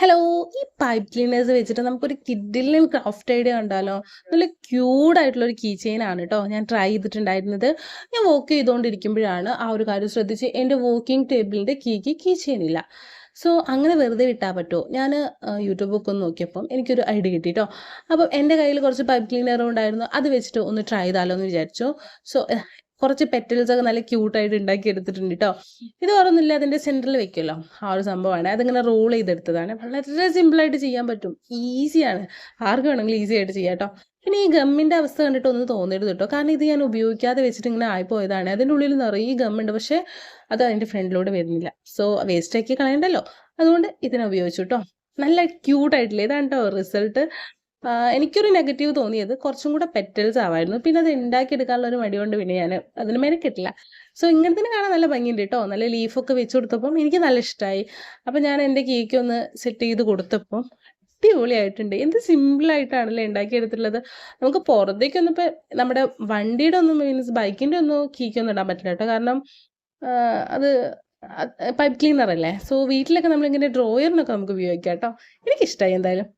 Hello ഈ pipe cleaners വെച്ചിട്ട് നമുക്കൊരു കിഡിലും ക്രാഫ്റ്റ് ഐഡിയ ഉണ്ടല്ലോ നല്ല ക്യൂട്ടായിട്ടുള്ള ഒരു കീ ചെയിൻ ആണ് കേട്ടോ ഞാൻ ട്രൈ ചെയ്തിട്ടുണ്ടായിരുന്നത്. ഞാൻ വോക്ക് ചെയ്തുകൊണ്ടിരിക്കുമ്പോഴാണ് ആ ഒരു കാര്യം ശ്രദ്ധിച്ച് എന്റെ വോക്കിംഗ് ടേബിളിന്റെ കീക്ക് കീ ചെയിൻ ഇല്ല. സോ അങ്ങനെ വെറുതെ വിട്ടാൽ പറ്റുമോ ഞാൻ യൂട്യൂബൊക്കെ ഒന്ന് നോക്കിയപ്പം എനിക്കൊരു ഐഡിയ കിട്ടി കേട്ടോ അപ്പം എന്റെ കയ്യിൽ കുറച്ച് പൈപ്പ് ക്ലീനറും ഉണ്ടായിരുന്നു. അത് വെച്ചിട്ട് ഒന്ന് ട്രൈ ചെയ്താലോ എന്ന് വിചാരിച്ചു. സോ കുറച്ച് പെറ്റൽസ് ഒക്കെ നല്ല ക്യൂട്ടായിട്ട് ഉണ്ടാക്കി എടുത്തിട്ടുണ്ട് കേട്ടോ ഇത് വേറൊന്നുമില്ല അതിന്റെ സെന്ററിൽ വെക്കുമല്ലോ ആ ഒരു സംഭവമാണ്. അതിങ്ങനെ റോൾ ചെയ്തെടുത്തതാണ്. വളരെ സിമ്പിളായിട്ട് ചെയ്യാൻ പറ്റും. ഈസിയാണ് ആർക്ക് വേണമെങ്കിലും ഈസി ആയിട്ട് ചെയ്യാം കേട്ടോ പിന്നെ ഈ ഗമ്മിന്റെ അവസ്ഥ കണ്ടിട്ട് ഒന്നും തോന്നരുത് കേട്ടോ കാരണം ഇത് ഞാൻ ഉപയോഗിക്കാതെ വെച്ചിട്ട് ഇങ്ങനെ ആയിപ്പോയതാണ്. അതിന്റെ ഉള്ളിൽ നിറയെ ഗമ്മുണ്ട് പക്ഷേ അത് അതിന്റെ ഫ്രണ്ടിലൂടെ വരുന്നില്ല. സോ വേസ്റ്റാക്കി കളയണ്ടല്ലോ. അതുകൊണ്ട് ഇതിനെ ഉപയോഗിച്ചു കേട്ടോ നല്ല ക്യൂട്ടായിട്ടില്ലേ ഇതാണ് കേട്ടോ റിസൾട്ട് എനിക്കൊരു നെഗറ്റീവ് തോന്നിയത് കുറച്ചും കൂടെ പെറ്റൽസ് ആവായിരുന്നു. പിന്നെ അത് ഉണ്ടാക്കിയെടുക്കാനുള്ള ഒരു മടി കൊണ്ട് പിന്നെ ഞാൻ അതിന് മെനക്കെട്ടില്ല. സോ ഇങ്ങനത്തെ കാണാൻ നല്ല ഭംഗിയുണ്ട് കേട്ടോ നല്ല ലീഫൊക്കെ വെച്ച് കൊടുത്തപ്പം എനിക്ക് നല്ല ഇഷ്ടമായി അപ്പം ഞാൻ എന്റെ കേക്ക് ഒന്ന് സെറ്റ് ചെയ്ത് കൊടുത്തപ്പം അടിപൊളിയായിട്ടുണ്ട്. എന്ത് സിമ്പിൾ സിമ്പിളായിട്ടാണല്ലേ ഉണ്ടാക്കിയെടുത്തിട്ടുള്ളത് നമുക്ക് പുറത്തേക്കൊന്നും ഇപ്പം നമ്മുടെ വണ്ടിയുടെ ഒന്നും മീൻസ് ബൈക്കിന്റെ ഒന്നും കീക്കൊന്നും ഇടാൻ പറ്റില്ല കേട്ടോ കാരണം അത് പൈപ്പ് ക്ലീനർ അല്ലേ? സോ വീട്ടിലൊക്കെ നമ്മളിങ്ങനെ ഡ്രോയറിനൊക്കെ നമുക്ക് ഉപയോഗിക്കാം കേട്ടോ എനിക്കിഷ്ടമായി എന്തായാലും.